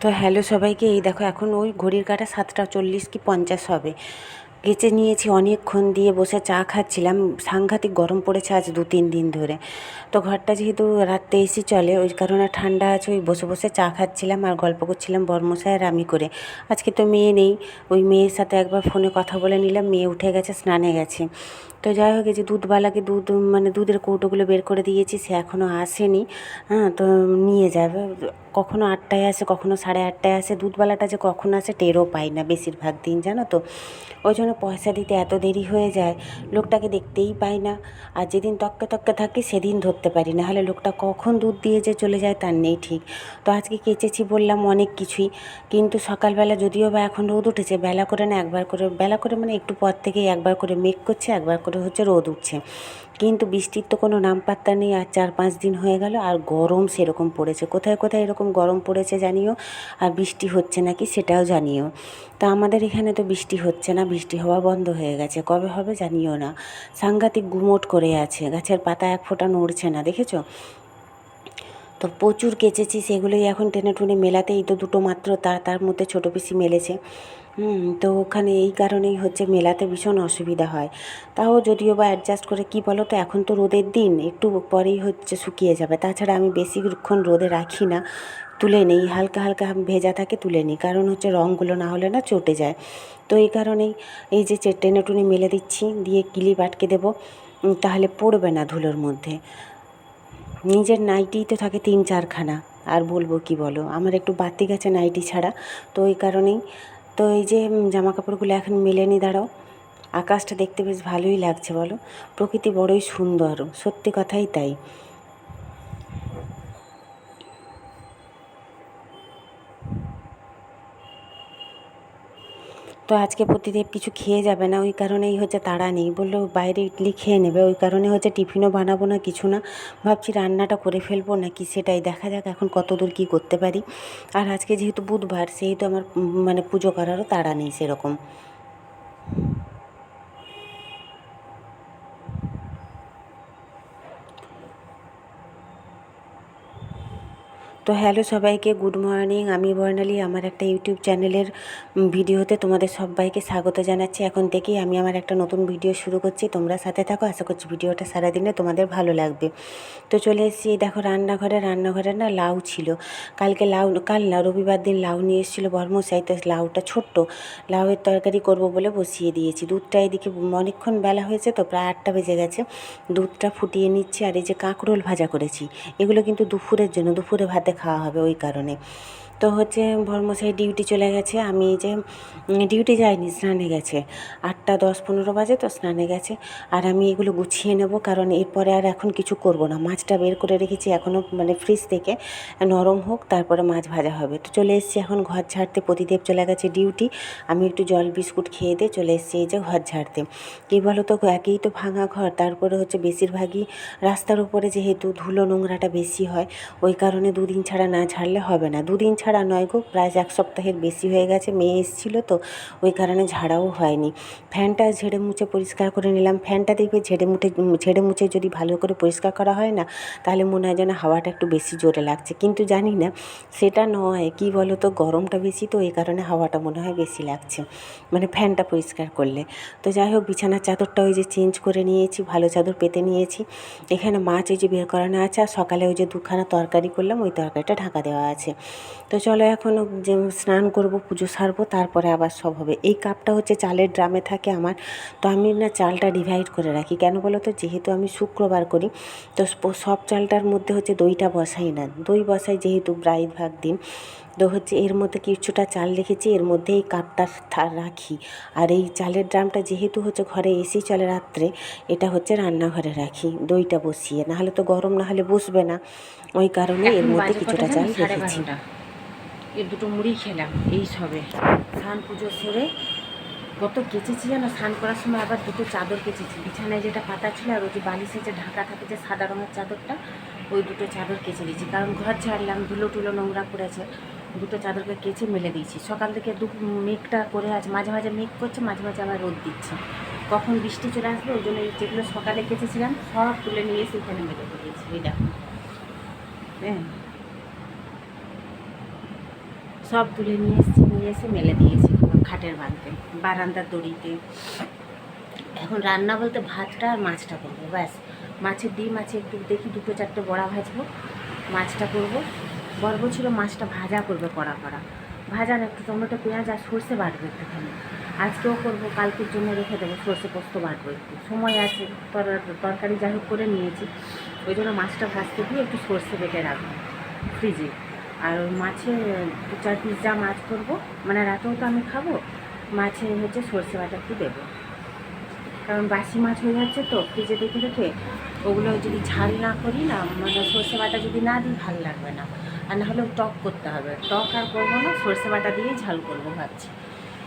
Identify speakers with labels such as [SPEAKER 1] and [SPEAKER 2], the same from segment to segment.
[SPEAKER 1] তো হ্যালো সবাইকে এই দেখো এখন ওই ঘড়ির কাটা সাতটা চল্লিশ কি পঞ্চাশ হবে। গেচে নিয়েছি, অনেকক্ষণ দিয়ে বসে চা খাচ্ছিলাম। সাংঘাতিক গরম পড়েছে আজ দু তিন দিন ধরে। তো ঘরটা যেহেতু রাত্রে এসি চলে, ওই কারণে ঠান্ডা আছে, ওই বসে বসে চা খাচ্ছিলাম আর গল্প করছিলাম বর্মশাই আর আমি করে। আজকে তো মেয়ে নেই, ওই মেয়ের সাথে একবার ফোনে কথা বলে নিলাম, মেয়ে উঠে গেছে, স্নানে গেছে। তো যাই হোক যে দুধওয়ালাকে দুধ মানে দুধের কৌটোগুলো বের করে দিয়েছি, সে এখনও আসেনি। হ্যাঁ তো নিয়ে যাবে। কখনো আটটায় আসে, কখনো সাড়ে আটটায় আসে। দুধওয়ালাটা যে কখন আসে, টেরও পাই না বেশিরভাগ দিন, জানো তো। ওই জন্য পয়সা দিতে এত দেরি হয়ে যায়, লোকটাকে দেখতেই পাই না। আর যেদিন তককে তককে থাকি সেদিন ধরতে পারি না। হলে লোকটা কখন দুধ দিয়ে যে চলে যায় তার নেই ঠিক। তো আজকে কেচেছি বললাম অনেক কিছুই। কিন্তু সকালবেলা যদিও বা এখন রোদ উঠেছে, বেলা করে না একবার করে, বেলা করে মানে একটু পর থেকেই একবার করে মেঘ করছে, একবার করে হচ্ছে রোদ উঠছে। কিন্তু বৃষ্টির তো কোনো নাম পাত্তা নেই আর চার পাঁচ দিন হয়ে গেল আর গরম সেরকম পড়েছে। কোথায় কোথায় এরকম গরম পড়েছে জানিও? আর বৃষ্টি হচ্ছে নাকি সেটাও জানিও। তা আমাদের এখানে তো বৃষ্টি হচ্ছে না, বৃষ্টি হওয়া বন্ধ হয়ে গেছে। কবে হবে জানিও না। সাংঘাতিক গুমোট করে আছে। গাছের পাতা এক ফোঁটা নড়ছে না, দেখেছ? তো প্রচুর কেচেছি, সেগুলোই এখন টেনে টুনে মেলাতে এই তো দুটো মাত্র তার তার মধ্যে ছোটো পিসি মেলেছে। হুম, তো ওখানে এই কারণেই হচ্ছে মেলাতে ভীষণ অসুবিধা হয়। তাও যদিও বা অ্যাডজাস্ট করে কি বলো তো এখন তো রোদের দিন, একটু পরেই হচ্ছে শুকিয়ে যাবে। তাছাড়া আমি বেশিক্ষণ রোদে রাখি না, তুলে নিই, হালকা হালকা ভেজা থাকে তুলে নিই, কারণ হচ্ছে রঙগুলো না হলে না চটে যায়। তো এই কারণেই এই যে টেনে টুনে মেলে দিচ্ছি, দিয়ে কিলিপ আটকে দেবো তাহলে পড়বে না ধুলোর মধ্যে। নিজের নাইটিই তো থাকে তিন চারখানা। আর বলব কি বলো? আমার একটু বাড়তি গেছে নাইটি ছাড়া। তো ওই কারণেই, তো এই যে জামা কাপড়গুলো এখন মেলে নি দাঁড়াও। আকাশটা দেখতে বেশ ভালোই লাগছে, বলো। প্রকৃতি বড়ই সুন্দর, সত্যি কথাই তাই। তো আজকে প্রতিদেব কিছু খেয়ে যাবে না, ওই কারণেই হচ্ছে তাড়া নেই। বলল, বাইরে ইডলি খেয়ে নেবে। ওই কারণে হচ্ছে টিফিনও বানাবো না, কিছু না। ভাবছি রান্নাটা করে ফেলব নাকি সেটাই, দেখা যাক এখন কত দূর কী করতে পারি। আর আজকে যেহেতু বুধবার, সেহেতু আমার মানে পুজো করারও তাড়া নেই সেরকম। তো হ্যালো সবাইকে, গুড মর্নিং। আমি বর্ণালী, আমার একটা ইউটিউব চ্যানেলের ভিডিওতে তোমাদের সবাইকে স্বাগত জানাচ্ছি। এখন থেকেই আমি আমার একটা নতুন ভিডিও শুরু করছি। তোমরা সাথে থাকো, আশা করছি ভিডিওটা সারাদিনে তোমাদের ভালো লাগবে। তো চলে এসেছি দেখো রান্নাঘরে রান্নাঘরে না লাউ ছিল। কালকে লাউ, কাল না, রবিবার দিন লাউ নিয়ে এসেছিল বর্মশাই তো লাউটা ছোট্ট। লাউয়ের তরকারি করব বলে বসিয়ে দিয়েছি। দুধটা এদিকে অনেকক্ষণ বেলা হয়েছে তো, প্রায় আটটা বেজে গেছে। দুধটা ফুটিয়ে নিচ্ছি আর এই যে কাঁকরোল ভাজা করেছি। এগুলো কিন্তু দুপুরের জন্য, দুপুরে ভাতে খাওয়া হবে ওই কারণে। তো হচ্ছে ভর্মশাই ডিউটি চলে গেছে, আমি যে ডিউটি যাইনি, স্নানে গেছে। আটটা দশ পনেরো বাজে তো স্নানে গেছে, আর আমি এগুলো গুছিয়ে নেব, কারণ এরপরে আর এখন কিছু করব না। মাছটা বের করে রেখেছি এখনও মানে ফ্রিজ থেকে, নরম হোক, তারপরে মাছ ভাজা হবে। তো চলে এসেছি এখন ঘর ঝাড়তে প্রতিদেব চলে গেছে ডিউটি, আমি একটু জল, বিস্কুট খেয়ে দিয়ে চলে এসেছি এই যে ঘর ঝাড়তে। কী বলো তো একেই তো ভাঙা ঘর, তারপরে হচ্ছে বেশিরভাগই রাস্তার উপরে যেহেতু ধুলো নোংরাটা বেশি হয়, ওই কারণে দুদিন ছাড়া না ঝাড়লে হবে না। দুদিন ছাড়া নয় গো, প্রায় এক সপ্তাহের বেশি হয়ে গেছে, মেয়ে এসেছিল তো, ওই কারণে ঝাড়াও হয়নি। ফ্যানটা ঝেড়ে মুছে পরিষ্কার করে নিলাম। ফ্যানটা দেখবে ঝেড়ে মুঠে, ঝেড়ে মুছে যদি ভালো করে পরিষ্কার করা হয় না, তাহলে মনে হয় যেন হাওয়াটা একটু বেশি জোরে লাগছে। কিন্তু জানি না, সেটা নয়, কী বলো তো গরমটা বেশি তো, এই কারণে হাওয়াটা মনে হয় বেশি লাগছে মানে ফ্যানটা পরিষ্কার করলে। তো যাই হোক, বিছানার চাদরটা ওই যে চেঞ্জ করে নিয়েছি, ভালো চাদর পেতে নিয়েছি। এখানে মাছ এই যে বের করানো আছে, আর সকালে ওই যে দুখানা তরকারি করলাম, ওই তরকারিটা ঢাকা দেওয়া আছে। তো চলো এখন যে স্নান করব পুজো সারবো তারপরে আবার সব হবে। এই কাপটা হচ্ছে চালের ড্রামে থাকে আমার। তো আমি না চালটা ডিভাইড করে রাখি। কেন বলো তো? যেহেতু আমি শুক্রবার করি তো সব চালটার মধ্যে হচ্ছে দইটা বসাই না। দই বসাই যেহেতু ব্রাইড ভাগ দিন তো হচ্ছে এর মধ্যে কিছুটা চাল রেখেছি এর মধ্যে এই কাপটা থা- রাখি। আর এই চালের ড্রামটা যেহেতু হচ্ছে ঘরে এসি চলে রাত্রে এটা হচ্ছে রান্নাঘরে রাখি দইটা বসিয়ে। নাহলে তো গরম না হলে বসবে না। ওই কারণে এর মধ্যে কিছুটা চাল রেখেছি।
[SPEAKER 2] এর দুটো মুড়ি খেলাম, এই সবে। স্নান পুজো সেরে কত কেচেছি যেন স্নান করার সময় আবার দুটো চাদর কেচেছি। বিছানায় যেটা পাতা ছিল আর ওই যে বালিশে যে ঢাকা থাকে যে সাদা রঙের চাদরটা, ওই দুটো চাদর কেচে দিয়েছি। কারণ ঘর ছাড়লাম, ধুলো টুলো নোংরা করেছে দুটো চাদরকে কেচে মেলে দিয়েছি। সকাল থেকে দু মেঘটা করে আছে মাঝে মাঝে মেঘ করছে, মাঝে মাঝে আবার রোদ দিচ্ছে। কখন বৃষ্টি চলে আসবে, ওই জন্য যেগুলো সকালে কেচেছিলাম, সব তুলে নিয়ে এসে এখানে মেলে দিয়েছি। এই দেখো। হ্যাঁ। সব তুলে নিয়ে এসেছি, নিয়ে এসে মেলে দিয়েছি খাটের বাড়িতে বারান্দার দড়িতে। এখন রান্না বলতে ভাতটা আর মাছটা করব, ব্যাস। মাছের ডিম আছে, একটু দেখি দুটো চারটে বড়া ভাজবো, মাছটা করব। বর্ব ছিল মাছটা ভাজা করবে কড়া কড়া। ভাজা একটু টমেটো, পেঁয়াজ আর সর্ষে বাটবো একটুখানি। আজকেও করব, কালকের জন্য রেখে দেবো, সর্ষে পোস্ত বাটবো একটু। সময় আছে, তর- তরকারি যাই হোক করে নিয়েছি। ওই জন্য মাছটা ভাজতে দিয়ে একটু সর্ষে বেটে রাখব ফ্রিজে। আর ওই মাছে দু চার পিস যা মাছ করব মানে রাতেও তো আমি খাব, মাছে হচ্ছে সর্ষে বাটা একটু দেবো। কারণ বাসি মাছ হয়ে যাচ্ছে তো, ফ্রিজে দেখে রেখে ওগুলো যদি ঝাল না করি না মানে সর্ষে বাটা যদি না দিই ভালো লাগবে না। আর না হলে টক করতে হবে, টক আর করব না, সর্ষে বাটা দিয়েই ঝাল করব ভাবছি।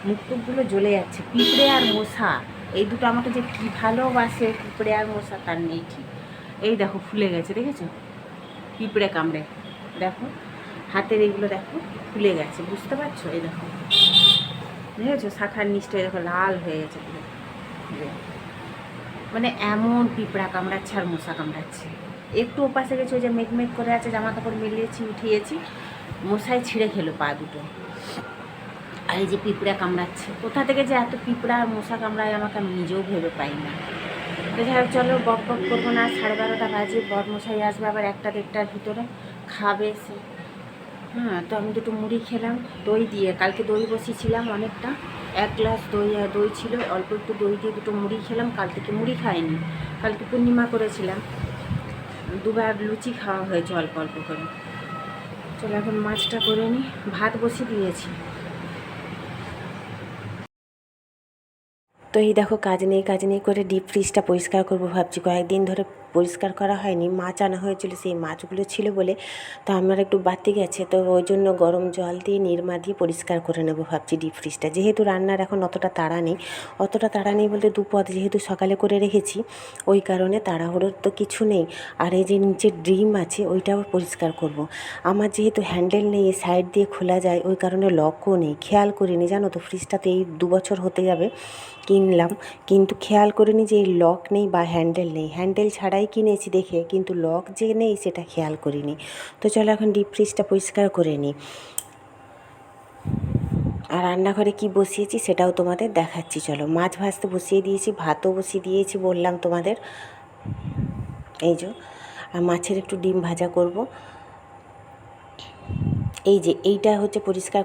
[SPEAKER 2] মুখ টুকগুলো জ্বলে যাচ্ছে, পিঁপড়ে আর মশা, এই দুটো আমাকে যে কী ভালোবাসে, পিঁপড়ে আর মশা তার নেই ঠিক। এই দেখো ফুলে গেছে, দেখেছ? পিঁপড়ে কামড়ে, দেখো। হাতের এগুলো দেখো ফুলে গেছে, বুঝতে পারছ? এই দেখো। দেখেছ? শাখার নিচটা দেখো লাল হয়ে গেছে মানে এমন পিঁপড়া কামড়াচ্ছে আর মশা কামড়াচ্ছে। একটু ওপাশে গেছে ওই যে মেঘ মেঘ করে আছে, জামা কাপড় মিলিয়েছি, উঠিয়েছি, মশাই ছিঁড়ে খেলো পা দুটো। আর এই যে পিঁপড়া কামড়াচ্ছে, কোথা থেকে যে এত পিঁপড়া আর মশা কামড়ায় আমাকে আমি নিজেও ভেবে পাই না। তো যাই চলো, বক বক করব না, সাড়ে বারোটা বাজে বর মশাই আসবে আবার একটা দেড়টার ভিতরে, খাবে এসে হ্যাঁ তো আমি দুটো মুড়ি খেলাম, দই দিয়ে। কালকে দই বসিয়েছিলাম অনেকটা। এক গ্লাস দই দই ছিল, অল্প একটু দই দিয়ে দুটো মুড়ি খেলাম, কাল থেকে মুড়ি খাইনি। কালকে পূর্ণিমা করেছিলাম। দুবার লুচি খাওয়া হয়েছে অল্প অল্প করে। চলো এখন মাছটা করে নিই ভাত বসিয়ে দিয়েছি।
[SPEAKER 1] তো এই দেখো, কাজ নেই কাজ নেই করে ডিপ ফ্রিজটা পরিষ্কার করব ভাবছি। কয়েকদিন ধরে পরিষ্কার করা হয়নি, মাছ আনা হয়েছিল, সেই মাছগুলো ছিল বলে তো আমার একটু বাড়তি গেছে। তো ওই জন্য গরম জল দিয়ে নিরমা দিয়ে পরিষ্কার করে নেব ভাবছি ডিপ ফ্রিজটা যেহেতু রান্নার এখন অতটা তাড়া নেই, অতটা তাড়া নেই বলতে দুপদ যেহেতু সকালে করে রেখেছি, ওই কারণে তাড়াহুড়োর তো কিছু নেই। আর এই যে নিচে ড্রিম আছে, ওইটাও পরিষ্কার করব। আমার যেহেতু হ্যান্ডেল নেই সাইড দিয়ে খোলা যায়, ওই কারণে লকও নেই। খেয়াল করিনি, জানো তো ফ্রিজটাতে এই দু বছর হতে যাবে, কিনলাম। কিন্তু খেয়াল করিনি যে এই লক নেই বা হ্যান্ডেল নেই। হ্যান্ডেল ছাড়াই কিনেছি দেখে, কিন্তু লক যে নেই সেটা খেয়াল করিনি। তো চলো এখন ডিপ ফ্রিজটা পরিষ্কার করে নিই। আর রান্নাঘরে কি বসিয়েছি সেটাও তোমাদের দেখাচ্ছি, চলো। মাছ ভাজতে বসিয়ে দিয়েছি, ভাতও বসিয়ে দিয়েছি বললাম তোমাদের। এই যে, আর মাছের একটু ডিম ভাজা করব। এই যে এইটা হচ্ছে পরিষ্কার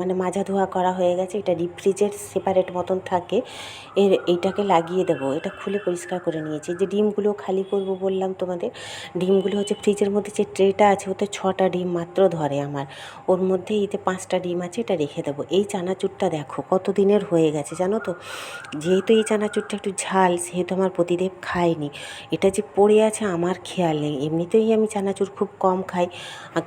[SPEAKER 1] মানে মাজা ধোয়া করা হয়ে গেছে, এটা ডিপ ফ্রিজের সেপারেট মতন থাকে। এর এইটাকে লাগিয়ে দেবো, এটা খুলে পরিষ্কার করে নিয়েছি। যে ডিমগুলো খালি করব বললাম তোমাদের, ডিমগুলো হচ্ছে ফ্রিজের মধ্যে যে ট্রেটা আছে, ওতে ছটা ডিম মাত্র ধরে আমার। ওর মধ্যে এতে পাঁচটা ডিম আছে, এটা রেখে দেবো। এই চানাচুরটা দেখো, কত দিনের হয়ে গেছে জানো তো? যেহেতু এই চানাচুরটা একটু ঝাল, সেহেতু আমার প্রতিদেব খায়নি। এটা যে পড়ে আছে আমার খেয়াল নেই। এমনিতেই আমি চানাচুর খুব কম খাই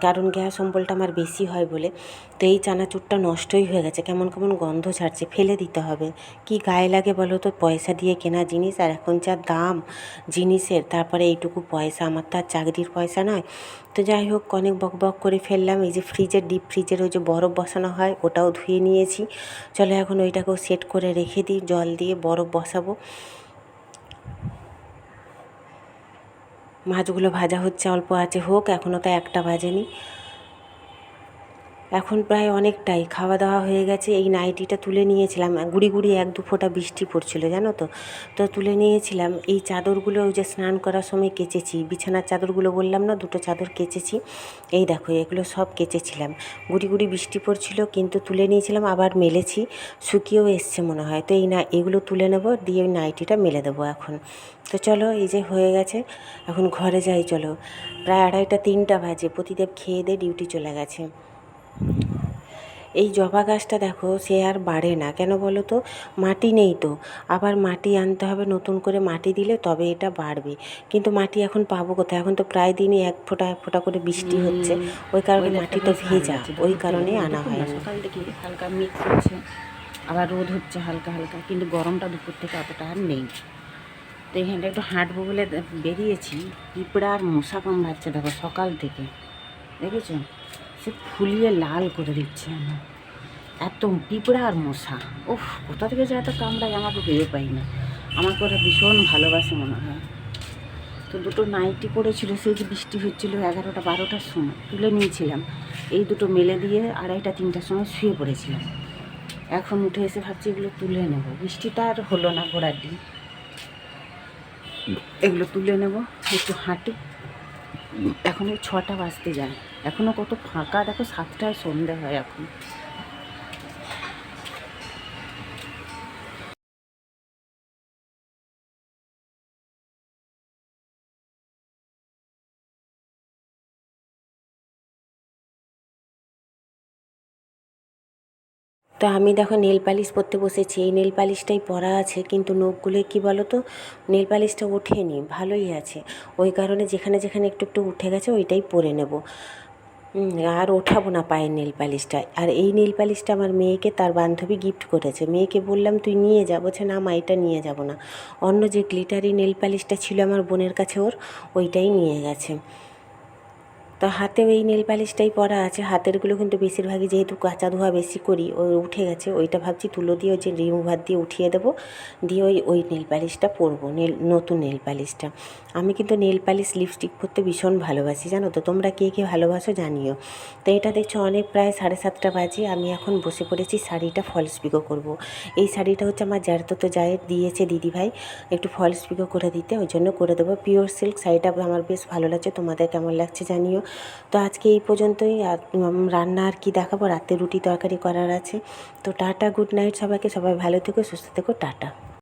[SPEAKER 1] কারণ গ্যাস অম্বলটা আমার বেশি হয় বলে। তো এই চানাচুরটা নষ্টই হয়ে গেছে। কেমন কেমন গন্ধ ছাড়ছে, ফেলে দিতে হবে। কি গায়ে লাগে বলো তো? পয়সা দিয়ে কেনা জিনিস আর এখন যা দাম জিনিসের, তারপরে এইটুকু পয়সা। আমার তো আর চাকরির পয়সা নয়। তো যাই হোক, অনেক বক বক করে ফেললাম। এই যে ফ্রিজের, ডিপ ফ্রিজের ওই যে বরফ বসানো হয়, ওটাও ধুয়ে নিয়েছি। চলো এখন ওইটাকেও সেট করে রেখে দিই, জল দিয়ে বরফ বসাবো। মাছগুলো ভাজা হচ্ছে, অল্প আছে, হোক এখনও তো একটা বাজেনি। এখন প্রায় অনেকটাই খাওয়া দাওয়া হয়ে গেছে। এই নাইটিটা তুলে নিয়েছিলাম। গুড়ি গুড়ি এক দু ফোঁটা বৃষ্টি পড়ছিল, জানো তো? তো তুলে নিয়েছিলাম। এই চাদরগুলো ওই যে স্নান করার সময় কেচেছি। বিছানার চাদরগুলো বললাম না, দুটো চাদর কেচেছি। এই দেখো, এগুলো সব কেচেছিলাম। গুড়ি গুড়ি বৃষ্টি পড়ছিল, কিন্তু তুলে নিয়েছিলাম, আবার মেলেছি। শুকিয়েও এসছে মনে হয়। তো এই না, এগুলো তুলে নেব, দিয়ে ওই নাইটিটা মেলে দেবো এখন। তো চলো, এই যে হয়ে গেছে। এখন ঘরে যাই, চলো। প্রায় আড়াইটা, তিনটা বাজে। প্রতিদেব খেয়ে দিয়ে ডিউটি চলে গেছে। এই জবা গাছটা দেখো সে আর বাড়ে না। কেন বলো তো? মাটি নেই তো। আবার মাটি আনতে হবে নতুন করে মাটি দিলে তবে এটা বাড়বে। কিন্তু মাটি এখন পাবো কোথায়? এখন তো প্রায় দিনই এক ফোঁটা এক ফোঁটা করে বৃষ্টি হচ্ছে। ওই কারণে মাটি তো ভেজা। ওই কারণে আনা হয়
[SPEAKER 2] সকাল থেকে হালকা মিক্স হচ্ছে। আবার রোদ হচ্ছে হালকা হালকা। কিন্তু গরমটা দুপুর থেকে অতটা আর নেই। তো এখানটা একটু হাঁটবো বলে বেরিয়েছি। পিঁপড়া আর মশা কামড়াচ্ছে দেখো সকাল থেকে। দেখেছ? সে ফুলিয়ে লাল করে দিচ্ছে আমার। এত পিঁপড়া আর মশা। উফ, কোথা থেকে যে এত কামড়ায় আমাকে ভেবে পাই না। আমাকে ওরা ভীষণ ভালোবাসে মনে হয়। তো দুটো নাইটি পড়েছিল সেই যে বৃষ্টি হচ্ছিল এগারোটা, বারোটার সময়, তুলে নিয়েছিলাম। এই দুটো মেলে দিয়ে আড়াইটা, তিনটার সময় শুয়ে পড়েছিলাম। এখন উঠে এসে ভাবছি এগুলো তুলে নেব। বৃষ্টিটা আর হলো না ঘোড়ার দিন এগুলো তুলে নেব, একটু হাঁটি। এখন ওই ছটা বাজতে যায়। এখনও কত ফাঁকা দেখো সাতটায় সন্ধে হয় এখন।
[SPEAKER 1] তো আমি দেখো নেল পালিশ পরতে বসেছি। এই নেল পালিশটাই পরা আছে, কিন্তু নখগুলো কি বলো তো নেল পালিশটা ওঠেনি, ভালোই আছে। ওই কারণে যেখানে যেখানে একটু একটু উঠে গেছে, ওইটাই পরে নেব। আর ওঠাবো না পায়ের নেল পালিশটা আর এই নেল পালিশটা আমার মেয়েকে, তার বান্ধবী গিফট করেছে। মেয়েকে বললাম, তুই নিয়ে যা। বলছে, না মা, এটা নিয়ে যাব না। অন্য যে গ্লিটারি নেল পালিশটা ছিল আমার বোনের কাছে ওর, ওইটাই নিয়ে গেছে। তো হাতেও এই নেল পালিশটাই পরা আছে। হাতেরগুলো কিন্তু বেশিরভাগই যেহেতু কাঁচা ধোয়া বেশি করি ওই উঠে গেছে, ওইটা ভাবছি তুলো দিয়ে ওই যে রিমুভার দিয়ে উঠিয়ে দেবো। দিয়ে ওই ওই নেল পালিশটা পরবো নেল নতুন নেল পালিশটা আমি কিন্তু নেল পালিশ লিপস্টিক পরতে ভীষণ ভালোবাসি, জানো তো? তোমরা কে কে ভালোবাসো জানিও। তো এটা দেখছ অনেক, প্রায় সাড়ে সাতটা বাজে, আমি এখন বসে পড়েছি, শাড়িটা ফলস পিকো করব। এই শাড়িটা হচ্ছে আমার জ্যাঠতো তো জায়ের, দিয়েছে দিদিভাই। একটু ফলস পিকো করে দিতে, ওই জন্য করে দেবো। পিওর সিল্ক শাড়িটা আমার বেশ ভালো লাগছে, তোমাদের কেমন লাগছে জানিও। তো আজকে এই পর্যন্তই। রান্না আর কি দেখাবো? রাতে রুটি তরকারি করার আছে। তো টাটা, গুড নাইট সবাইকে। সবাই ভালো থেকো, সুস্থ থেকো, টাটা।